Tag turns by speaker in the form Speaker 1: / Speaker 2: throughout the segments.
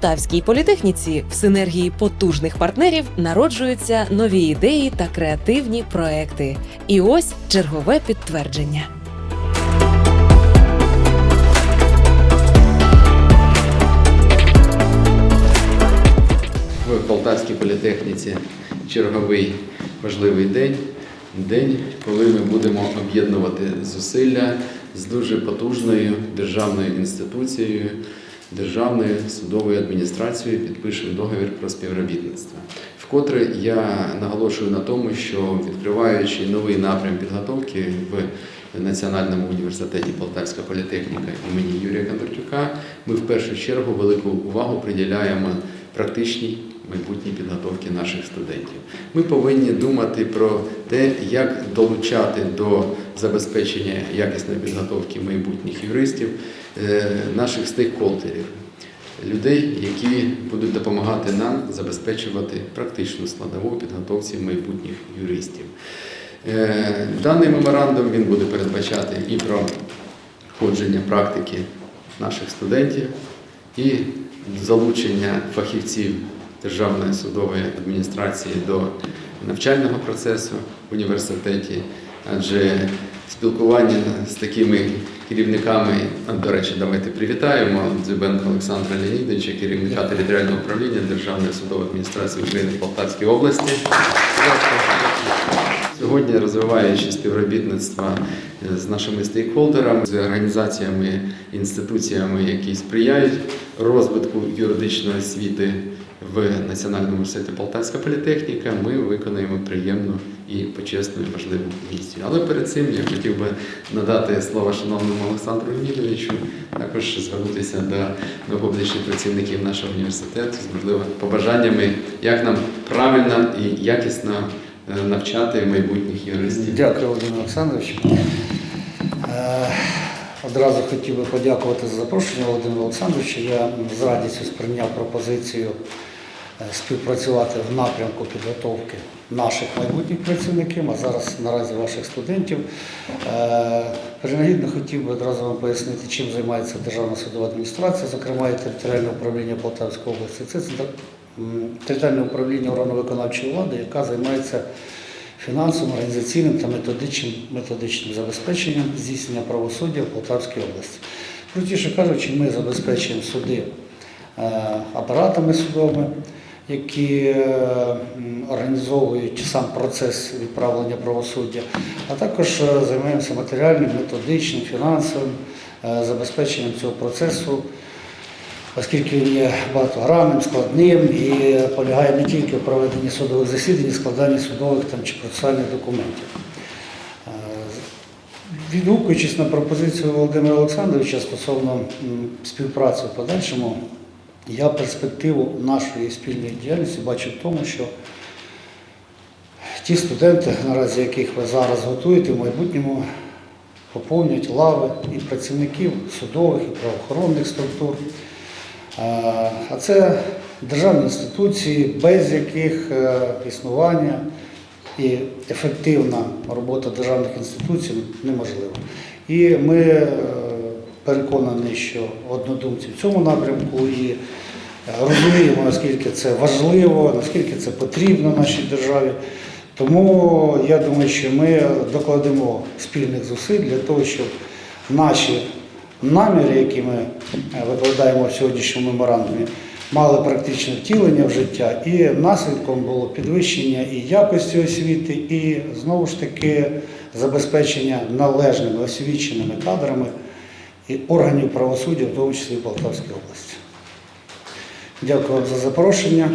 Speaker 1: Полтавській політехніці в синергії потужних партнерів народжуються нові ідеї та креативні проекти. І ось чергове підтвердження.
Speaker 2: в Полтавській політехніці черговий важливий день. День, коли ми будемо об'єднувати зусилля з дуже потужною державною інституцією, державною судовою адміністрацією підпишемо договір про співробітництво. Вкотре я наголошую на тому, що відкриваючи новий напрям підготовки в Національному університеті Полтавська політехніка імені Юрія Кондратюка, ми в першу чергу велику увагу приділяємо практичній майбутній підготовки наших студентів. Ми повинні думати про те, як долучати до забезпечення якісної підготовки майбутніх юристів е, наших стейкхолдерів, людей, які будуть допомагати нам забезпечувати практичну складову підготовці майбутніх юристів. Е, Даний меморандум він буде передбачати і про входження практики наших студентів, і залучення фахівців Державної судової адміністрації до навчального процесу в університеті, адже спілкування з такими керівниками, до речі, давайте привітаємо Дзюбенка Олександра Леонідовича, керівника територіального управління Державної судової адміністрації України в Полтавській області. Сьогодні розвиваючи співробітництво з нашими стейкхолдерами, з організаціями, інституціями, які сприяють розвитку юридичної освіти в Національному університеті Полтавська політехніка, ми виконуємо приємну і почесну і важливу місію. Але перед цим я хотів би надати слово шановному Олександру Леонідовичу, також звернутися до, публічних працівників нашого університету з можливо побажаннями, як нам правильно і якісно е, навчати майбутніх юристів.
Speaker 3: Дякую, Володимир Олександрович. Е, Одразу хотів би подякувати за запрошення Володимира Олександровича. Я з радістю сприйняв пропозицію е, співпрацювати в напрямку підготовки наших майбутніх працівників, а зараз наразі ваших студентів. Е, Принагідно хотів би одразу вам пояснити, чим займається Державна судова адміністрація, зокрема і територіальне управління Полтавської області. Це територіальне управління органу виконавчої влади, яка займається фінансовим, організаційним та методичним, методичним забезпеченням здійснення правосуддя в Полтавській області. Крутіше кажучи, ми забезпечуємо суди е, апаратами судовими, які е, організовують сам процес відправлення правосуддя, а також е, займаємося матеріальним, методичним, фінансовим забезпеченням цього процесу оскільки він є багатогранним, складним і полягає не тільки в проведенні судових засідань, складанні судових там, чи процесуальних документів. Е, Відгукуючись на пропозицію Володимира Олександровича стосовно співпраці в подальшому, я перспективу нашої спільної діяльності бачу в тому, що ті студенти, наразі яких ви зараз готуєте, в майбутньому поповнюють лави і працівників судових і правоохоронних структур. А це державні інституції, без яких е, існування і ефективна робота державних інституцій неможлива. І ми е, переконані, що однодумці в цьому напрямку і е, розуміємо, наскільки це важливо, наскільки це потрібно нашій державі. Тому я думаю, що ми докладемо спільних зусиль для того, щоб наші наміри, які ми е, викладаємо в сьогоднішньому меморандумі, мали практичне втілення в життя, і наслідком було підвищення і якості освіти, і знову ж таки забезпечення належними освіченими кадрами і органів правосуддя, в тому числі в Полтавській області. Дякую вам за запрошення.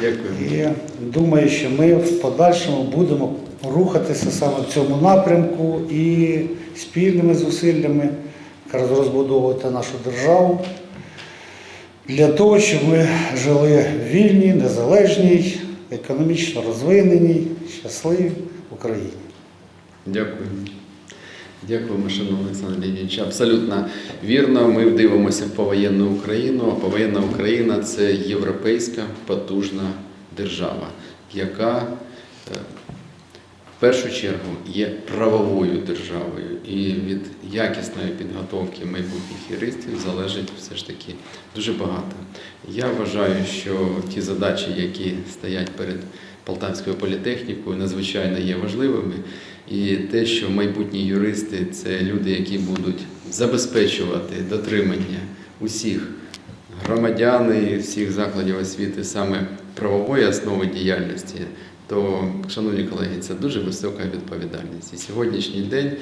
Speaker 2: Дякую.
Speaker 3: І думаю, що ми в подальшому будемо рухатися саме в цьому напрямку і спільними зусиллями розбудовувати нашу державу для того, щоб ми жили вільній, незалежній, економічно розвиненій, щасливій Україні.
Speaker 2: Дякую. Дякуємо, шановний Олександр Леонідович. Абсолютно вірно. Ми дивимося в повоєнну Україну. А повоєнна Україна це європейська потужна держава, яка першу чергу є правовою державою, і від якісної підготовки майбутніх юристів залежить все ж таки дуже багато. Я вважаю, що ті задачі, які стоять перед Полтавською політехнікою, надзвичайно є важливими. І те, що майбутні юристи це люди, які будуть забезпечувати дотримання усіх громадян і всіх закладів освіти саме правової основи діяльності, то, шановні колеги, це дуже висока відповідальність. І сьогоднішній день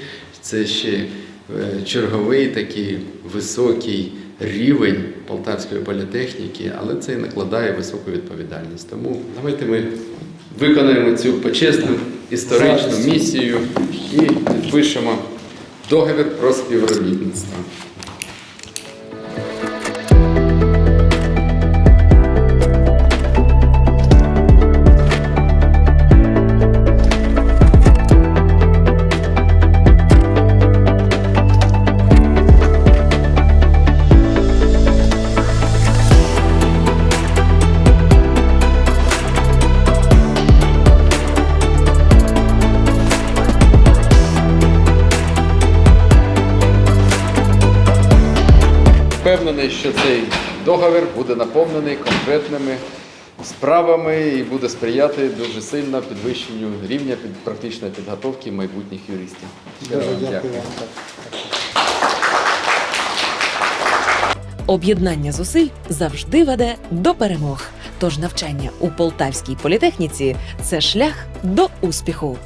Speaker 2: це ще е, черговий такий високий рівень Полтавської політехніки, але це і накладає високу відповідальність. Тому давайте ми виконаємо цю почесну історичну місію і підпишемо договір про співробітництво. Впевнений, що цей договір буде наповнений конкретними справами і буде сприяти дуже сильно підвищенню рівня під практичної підготовки майбутніх юристів.
Speaker 3: Дуже дякую.
Speaker 1: Об'єднання зусиль завжди веде до перемог. Тож навчання у полтавській політехніці це шлях до успіху.